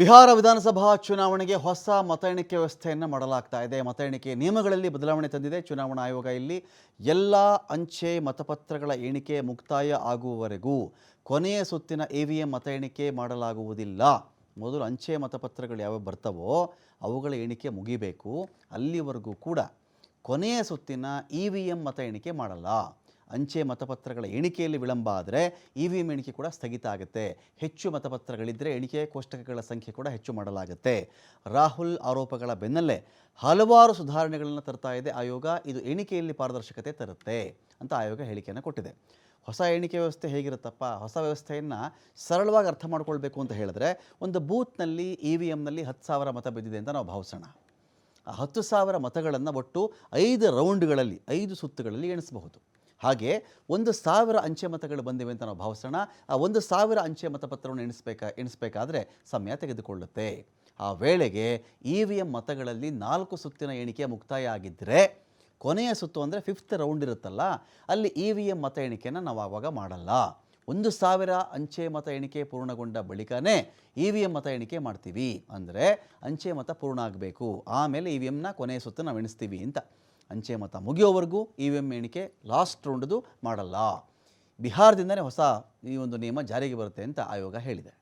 ಬಿಹಾರ ವಿಧಾನಸಭಾ ಚುನಾವಣೆಗೆ ಹೊಸ ಮತ ಎಣಿಕೆ ವ್ಯವಸ್ಥೆಯನ್ನು ಮಾಡಲಾಗ್ತಾ ಇದೆ. ಮತ ಎಣಿಕೆ ನಿಯಮಗಳಲ್ಲಿ ಬದಲಾವಣೆ ತಂದಿದೆ. ಚುನಾವಣಾ ಆಯೋಗ ಇಲ್ಲಿ ಎಲ್ಲ ಅಂಚೆ ಮತಪತ್ರಗಳ ಎಣಿಕೆ ಮುಕ್ತಾಯ ಆಗುವವರೆಗೂ ಕೊನೆಯ ಸುತ್ತಿನ ಇ ವಿ ಎಂ ಮತ ಎಣಿಕೆ ಮಾಡಲಾಗುವುದಿಲ್ಲ. ಮೊದಲು ಅಂಚೆ ಮತಪತ್ರಗಳು ಯಾವ್ಯಾವ ಬರ್ತವೋ ಅವುಗಳ ಎಣಿಕೆ ಮುಗಿಬೇಕು. ಅಲ್ಲಿವರೆಗೂ ಕೂಡ ಕೊನೆಯ ಸುತ್ತಿನ ಇ ವಿ ಎಂ ಮತ ಎಣಿಕೆ ಮಾಡಲ್ಲ. ಅಂಚೆ ಮತಪತ್ರಗಳ ಎಣಿಕೆಯಲ್ಲಿ ವಿಳಂಬ ಆದರೆ ಇ ವಿ ಎಂ ಎಣಿಕೆ ಕೂಡ ಸ್ಥಗಿತ ಆಗುತ್ತೆ. ಹೆಚ್ಚು ಮತಪತ್ರಗಳಿದ್ದರೆ ಎಣಿಕೆ ಕೋಷ್ಟಕಗಳ ಸಂಖ್ಯೆ ಕೂಡ ಹೆಚ್ಚು ಮಾಡಲಾಗುತ್ತೆ. ರಾಹುಲ್ ಆರೋಪಗಳ ಬೆನ್ನಲ್ಲೇ ಹಲವಾರು ಸುಧಾರಣೆಗಳನ್ನು ತರ್ತಾ ಇದೆ ಆಯೋಗ. ಇದು ಎಣಿಕೆಯಲ್ಲಿ ಪಾರದರ್ಶಕತೆ ತರುತ್ತೆ ಅಂತ ಆಯೋಗ ಹೇಳಿಕೆಯನ್ನು ಕೊಟ್ಟಿದೆ. ಹೊಸ ಎಣಿಕೆ ವ್ಯವಸ್ಥೆ ಹೇಗಿರುತ್ತಪ್ಪ? ಹೊಸ ವ್ಯವಸ್ಥೆಯನ್ನು ಸರಳವಾಗಿ ಅರ್ಥ ಮಾಡ್ಕೊಳ್ಬೇಕು ಅಂತ ಹೇಳಿದ್ರೆ ಒಂದು ಬೂತ್ನಲ್ಲಿ ಇ ವಿ ಎಮ್ನಲ್ಲಿ ಹತ್ತು ಸಾವಿರ ಮತ ಬಿದ್ದಿದೆ ಅಂತ ನಾವು ಭಾವಿಸೋಣ. ಆ ಹತ್ತು ಸಾವಿರ ಮತಗಳನ್ನು ಒಟ್ಟು ಐದು ರೌಂಡ್ಗಳಲ್ಲಿ, ಐದು ಸುತ್ತುಗಳಲ್ಲಿ ಎಣಿಸಬಹುದು. ಹಾಗೆ ಒಂದು ಸಾವಿರ ಅಂಚೆ ಮತಗಳು ಬಂದಿವೆ ಅಂತ ನಾವು ಭಾವಿಸೋಣ. ಆ ಒಂದು ಸಾವಿರ ಅಂಚೆ ಮತಪತ್ರವನ್ನು ಎಣಿಸ್ಬೇಕಾ, ಎಣಿಸ್ಬೇಕಾದ್ರೆ ಸಮಯ ತೆಗೆದುಕೊಳ್ಳುತ್ತೆ. ಆ ವೇಳೆಗೆ ಇ ವಿ ಎಂ ಮತಗಳಲ್ಲಿ ನಾಲ್ಕು ಸುತ್ತಿನ ಎಣಿಕೆ ಮುಕ್ತಾಯ ಆಗಿದ್ದರೆ ಕೊನೆಯ ಸುತ್ತು ಅಂದರೆ ಫಿಫ್ತ್ ರೌಂಡ್ ಇರುತ್ತಲ್ಲ, ಅಲ್ಲಿ ಇ ವಿ ಎಂ ಮತ ಎಣಿಕೆಯನ್ನು ನಾವು ಆವಾಗ ಮಾಡಲ್ಲ. ಒಂದು ಸಾವಿರ ಅಂಚೆ ಮತ ಎಣಿಕೆ ಪೂರ್ಣಗೊಂಡ ಬಳಿಕನೇ ಇ ವಿ ಎಂ ಮತ ಎಣಿಕೆ ಮಾಡ್ತೀವಿ. ಅಂದರೆ ಅಂಚೆ ಮತ ಪೂರ್ಣ ಆಗಬೇಕು. ಆಮೇಲೆ ಇ ವಿ ಎಮ್ನ ಕೊನೆಯ ಸುತ್ತು ನಾವು ಎಣಿಸ್ತೀವಿ ಅಂತ. ಅಂಚೆ ಮತ ಮುಗಿಯೋವರೆಗೂ ಇ ವಿ ಎಂ ಎಣಿಕೆ ಲಾಸ್ಟ್ ರೌಂಡ್ದು ಮಾಡಲ್ಲ. ಬಿಹಾರದಿಂದಲೇ ಹೊಸ ಈ ಒಂದು ನಿಯಮ ಜಾರಿಗೆ ಬರುತ್ತೆ ಅಂತ ಆಯೋಗ ಹೇಳಿದೆ.